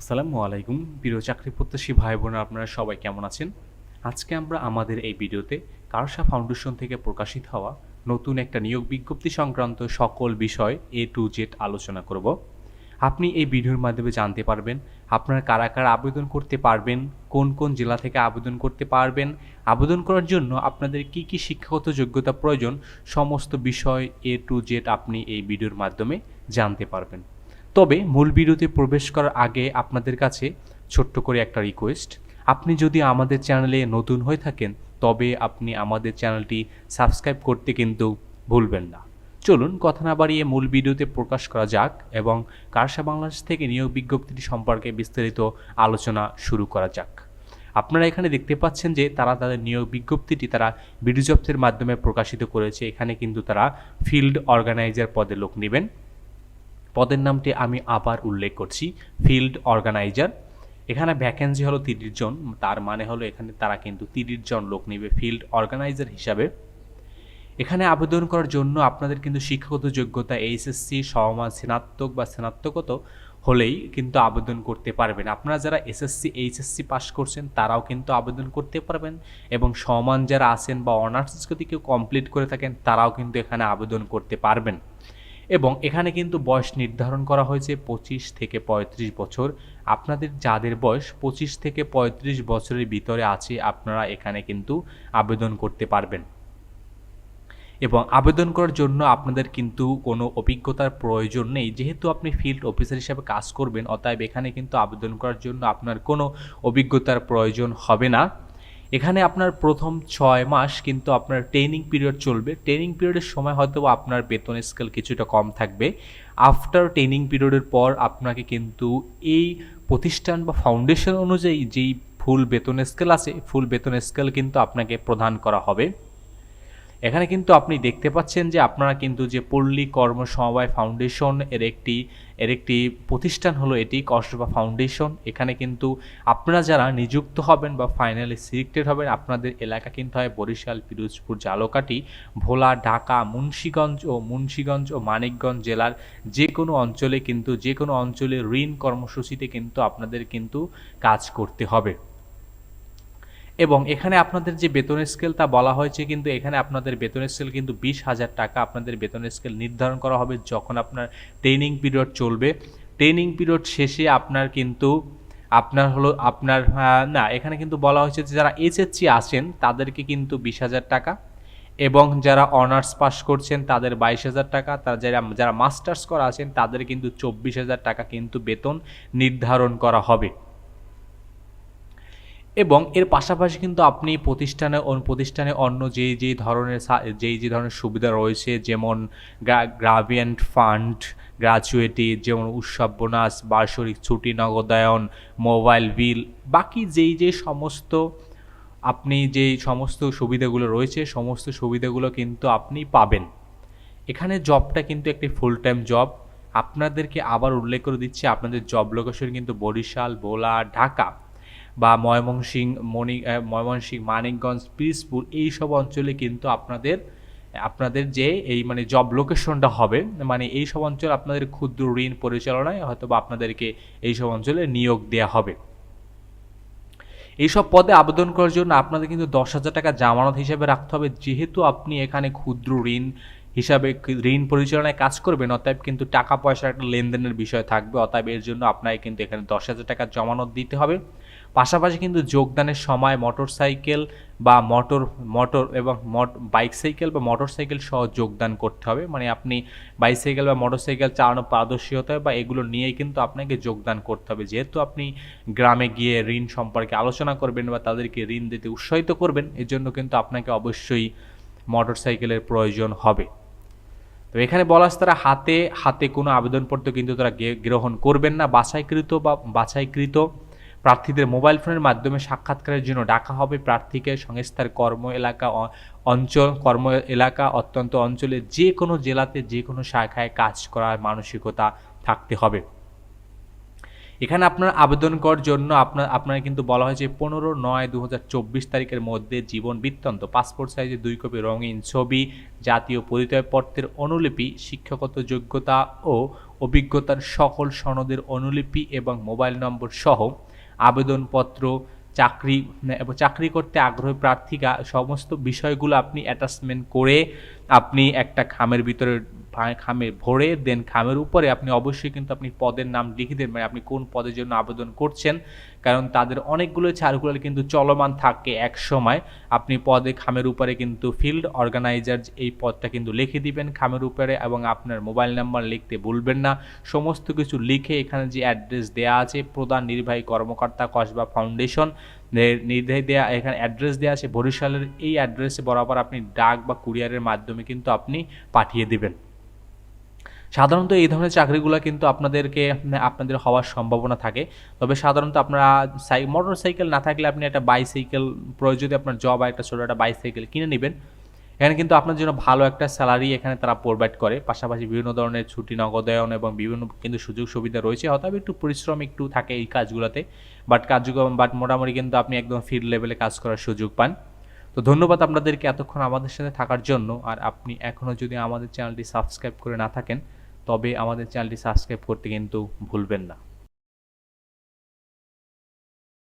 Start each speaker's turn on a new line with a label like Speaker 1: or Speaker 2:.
Speaker 1: আসসালামু আলাইকুম। প্রিয় চাকরি প্রত্যাশী ভাই বোনেরা, আপনারা সবাই কেমন আছেন? আজকে আমরা আমাদের এই ভিডিওতে কারসা ফাউন্ডেশন থেকে প্রকাশিত হওয়া নতুন একটা নিয়োগ বিজ্ঞপ্তি সংক্রান্ত সকল বিষয় এ টু জেড আলোচনা করব। আপনি এই ভিডিওর মাধ্যমে জানতে পারবেন আপনারা কারা কারা আবেদন করতে পারবেন, কোন কোন জেলা থেকে আবেদন করতে পারবেন, আবেদন করার জন্য আপনাদের কি কি শিক্ষাগত যোগ্যতা প্রয়োজন, সমস্ত বিষয় এ টু জেড আপনি এই ভিডিওর মাধ্যমে জানতে পারবেন। তবে মূল ভিডিওতে প্রবেশ করার আগে আপনাদের কাছে ছোট্ট করে একটা রিকোয়েস্ট আপনি যদি আমাদের চ্যানেলে নতুন হয়ে থাকেন, তবে আপনি আমাদের চ্যানেলটি সাবস্ক্রাইব করতে কিন্তু ভুলবেন না। চলুন কথা না বাড়িয়ে মূল ভিডিওতে প্রকাশ করা যাক এবং কারসা বাংলাদেশ থেকে নিয়োগ বিজ্ঞপ্তিটি সম্পর্কে বিস্তারিত আলোচনা শুরু করা যাক। আপনারা এখানে দেখতে পাচ্ছেন যে তারা তাদের নিয়োগ বিজ্ঞপ্তিটি তারা বিডি জবসের মাধ্যমে প্রকাশিত করেছে। এখানে কিন্তু তারা ফিল্ড অর্গানাইজার পদে লোক নেবেন। পদের নামটি আমি আবার উল্লেখ করছি ফিল্ড অর্গানাইজার এখানে ভ্যাকেন্সি হলো তিরিশ জন, তার মানে হলো এখানে তারা কিন্তু তিরিশ জন লোক নেবে ফিল্ড অর্গানাইজার হিসাবে। এখানে আবেদন করার জন্য আপনাদের কিন্তু শিক্ষাগত যোগ্যতা এইচএসসি, সমান, স্নাতক বা স্নাতকত হলেই কিন্তু আবেদন করতে পারবেন। আপনারা যারা এসএসসি, এইচএসসি পাস করছেন, তারাও কিন্তু আবেদন করতে পারবেন এবং সমান যারা আছেন বা অনার্স যদি কেউ কমপ্লিট করে থাকেন, তারাও কিন্তু এখানে আবেদন করতে পারবেন। এবং এখানে কিন্তু বয়স নির্ধারণ করা হয়েছে পঁচিশ থেকে পঁয়ত্রিশ বছর। আপনাদের যাদের বয়স পঁচিশ থেকে পঁয়ত্রিশ বছরের ভিতরে আছে, আপনারা এখানে কিন্তু আবেদন করতে পারবেন। এবং আবেদন করার জন্য আপনাদের কিন্তু কোনো অভিজ্ঞতার প্রয়োজন নেই। যেহেতু আপনি ফিল্ড অফিসার হিসাবে কাজ করবেন, অতএব এখানে কিন্তু আবেদন করার জন্য আপনার কোনো অভিজ্ঞতার প্রয়োজন হবে না। এখানে আপনার প্রথম ছয় মাস কিন্তু আপনার ট্রেনিং পিরিয়ড চলবে। ট্রেনিং পিরিয়ডের সময় হয়তো আপনার বেতন স্কেল কিছুটা কম থাকবে। আফটার ট্রেনিং পিরিয়ডের পর আপনাকে কিন্তু এই প্রতিষ্ঠান বা ফাউন্ডেশন অনুযায়ী যেই ফুল বেতন স্কেল আছে ফুল বেতন স্কেল কিন্তু আপনাকে প্রদান করা হবে। এখানে কিন্তু আপনি দেখতে পাচ্ছেন যে আপনারা কিন্তু যে পল্লী কর্ম সমবায় ফাউন্ডেশন এর একটি এর একটি প্রতিষ্ঠান হলো এটি কসবা ফাউন্ডেশন। এখানে কিন্তু আপনারা যারা নিযুক্ত হবেন বা ফাইনালি সিলেক্টেড হবেন, আপনাদের এলাকা কিন্তু হয় বরিশাল, পিরোজপুর জালকাটি ভোলা, ঢাকা, মুন্সীগঞ্জ ও মুন্সীগঞ্জ ও মানিকগঞ্জ জেলার যে কোনো অঞ্চলে কিন্তু, যে কোনো অঞ্চলে ঋণ কর্মসূচিতে কিন্তু আপনাদের কিন্তু কাজ করতে হবে। এবং এখানে আপনাদের যে বেতনের স্কেল তা বলা হয়েছে, কিন্তু এখানে আপনাদের বেতনের স্কেল কিন্তু বিশ হাজার টাকা আপনাদের বেতনের স্কেল নির্ধারণ করা হবে যখন আপনার ট্রেনিং পিরিয়ড চলবে। ট্রেনিং পিরিয়ড শেষে আপনার কিন্তু, আপনার হলো, আপনার না, এখানে কিন্তু বলা হয়েছে যে যারা এইচএসসি আসেন তাদেরকে কিন্তু বিশ হাজার টাকা এবং যারা অনার্স পাস করছেন, তাদের বাইশ হাজার টাকা। তারা যারা যারা মাস্টার্স করা আছেন, তাদের কিন্তু চব্বিশ হাজার টাকা কিন্তু বেতন নির্ধারণ করা হবে। এবং এর পাশাপাশি কিন্তু আপনি প্রতিষ্ঠানে প্রতিষ্ঠানে অন্য যে যে ধরনের যেই যে ধরনের সুবিধা রয়েছে, যেমন গ্রাভিয়েন্ট ফান্ড গ্রাজুয়েটি যেমন উৎসব বোনাস, বার্ষিক ছুটি, নগদায়ন, মোবাইল বিল, বাকি যেই, যে সমস্ত আপনি যে সমস্ত সুবিধাগুলো রয়েছে, সমস্ত সুবিধাগুলো কিন্তু আপনি পাবেন। এখানে জবটা কিন্তু একটি ফুল টাইম জব আপনাদেরকে আবার উল্লেখ করে দিচ্ছি, আপনাদের জব লোকেশন কিন্তু বরিশাল বোলা ঢাকা। বা ময়মনসিং মণি ময়মনসিং মানিকগঞ্জ পিসপুর এই সব অঞ্চলে কিন্তু আপনাদের আপনাদের যে এই মানে জব লোকেশনটা হবে মানে এই সব অঞ্চল আপনাদের ক্ষুদ্র ঋণ পরিচালনায় হয়তো বা আপনাদেরকে এই সব অঞ্চলে নিয়োগ দেওয়া হবে। এইসব পদে আবেদন করার জন্য আপনাদের কিন্তু দশ হাজার টাকা জামানত হিসাবে রাখতে হবে। যেহেতু আপনি এখানে ক্ষুদ্র ঋণ হিসাবে ঋণ পরিচালনায় কাজ করবেন, অতএব কিন্তু টাকা পয়সার একটা লেনদেনের বিষয় থাকবে। অতএব এর জন্য আপনাকে কিন্তু এখানে দশ হাজার টাকা জমানত দিতে হবে। পাশাপাশি কিন্তু যোগদানের সময় মোটর সাইকেল বা মোটর মোটর এবং বাইক সাইকেল বা মোটর সাইকেল সহ যোগদান করতে হবে। মানে আপনি বাইসাইকেল বা মোটর সাইকেল চালানো পারদর্শী হতে হবে বা এগুলো নিয়েই কিন্তু আপনাকে যোগদান করতে হবে। যেহেতু আপনি গ্রামে গিয়ে ঋণ সম্পর্কে আলোচনা করবেন বা তাদেরকে ঋণ দিতে উৎসাহিত করবেন এর জন্য কিন্তু আপনাকে অবশ্যই মোটর সাইকেলের প্রয়োজন হবে। তো এখানে বলা আছে তারা হাতে হাতে কোনো আবেদনপত্র কিন্তু তারা গ্রহণ করবেন না। বাছাইকৃত বা, বাছাইকৃত প্রার্থীদের মোবাইল ফোনের মাধ্যমে সাক্ষাৎকারের জন্য ডাকা হবে প্রার্থীকে। সংস্থার কর্ম এলাকা অঞ্চল, কর্ম এলাকা, অত্যন্ত অঞ্চলে যে কোনো জেলাতে, যে কোনো শাখায় কাজ করার মানসিকতা থাকতে হবে। এখানে আপনার আবেদন করার জন্য আপনার আপনার কিন্তু বলা হয়েছে পনেরো নয় দু তারিখের মধ্যে জীবন বৃত্তান্ত, পাসপোর্ট সাইজে দুই কপি রঙিন ছবি, জাতীয় পরিচয়পত্রের অনুলিপি, শিক্ষাগত যোগ্যতা ও অভিজ্ঞতার সকল সনদের অনুলিপি এবং মোবাইল নম্বর সহ আবেদনপত্র, চাকরি এবং চাকরি করতে আগ্রহী প্রার্থীরা সমস্ত বিষয়গুলো আপনি অ্যাটাচমেন্ট করে আপনি একটা খামের ভিতরে খামে ভরে দেন খামের উপরে। আপনি অবশ্যই কিন্তু আপনি পদের নাম লিখে দেন মানে আপনি কোন পদের জন্য আবেদন করছেন। কারণ তাদের অনেকগুলো সার্কুলার কিন্তু চলমান থাকে এক সময়। আপনি পদে খামের উপরে কিন্তু ফিল্ড অর্গানাইজার এই পদটা কিন্তু লিখে দিবেন খামের উপরে এবং আপনার মোবাইল নাম্বার লিখতে ভুলবেন না। সমস্ত কিছু লিখে এখানে যে অ্যাড্রেস দেওয়া আছে, প্রধান নির্বাহী কর্মকর্তা কসবা ফাউন্ডেশন নির্দেশ দেওয়া এখানে অ্যাড্রেস দেওয়া আছে। বরিশালের এই অ্যাড্রেসে বরাবর আপনি ডাক বা কুরিয়ারের মাধ্যমে কিন্তু আপনি পাঠিয়ে দিবেন। সাধারণত এই ধরনের চাকরিগুলো কিন্তু আপনাদেরকে আপনাদের হওয়ার সম্ভাবনা থাকে। তবে সাধারণত আপনারা সাই মোটর সাইকেল না থাকলে আপনি একটা বাইসাইকেল প্রয়োজনে আপনার জব একটা ছোটো একটা বাইসাইকেল কিনে নেবেন, এখানে কিন্তু আপনার জন্য ভালো একটা স্যালারি এখানে তারা প্রোভাইড করে। পাশাপাশি বিভিন্ন ধরনের ছুটি, নগদায়ন এবং বিভিন্ন কিন্তু সুযোগ সুবিধা রয়েছে। হয়তো একটু পরিশ্রম একটু থাকে এই কাজগুলোতে। বাট কার্যক্রম বাট মোটামুটি কিন্তু আপনি একদম ফিল্ড লেভেলে কাজ করার সুযোগ পান। তো ধন্যবাদ আপনাদেরকে এতক্ষণ আমাদের সাথে থাকার জন্য। আর আপনি এখনও যদি আমাদের চ্যানেলটি সাবস্ক্রাইব করে না থাকেন তবে আমাদের চ্যানেলটি সাবস্ক্রাইব করতে কিন্তু ভুলবেন না।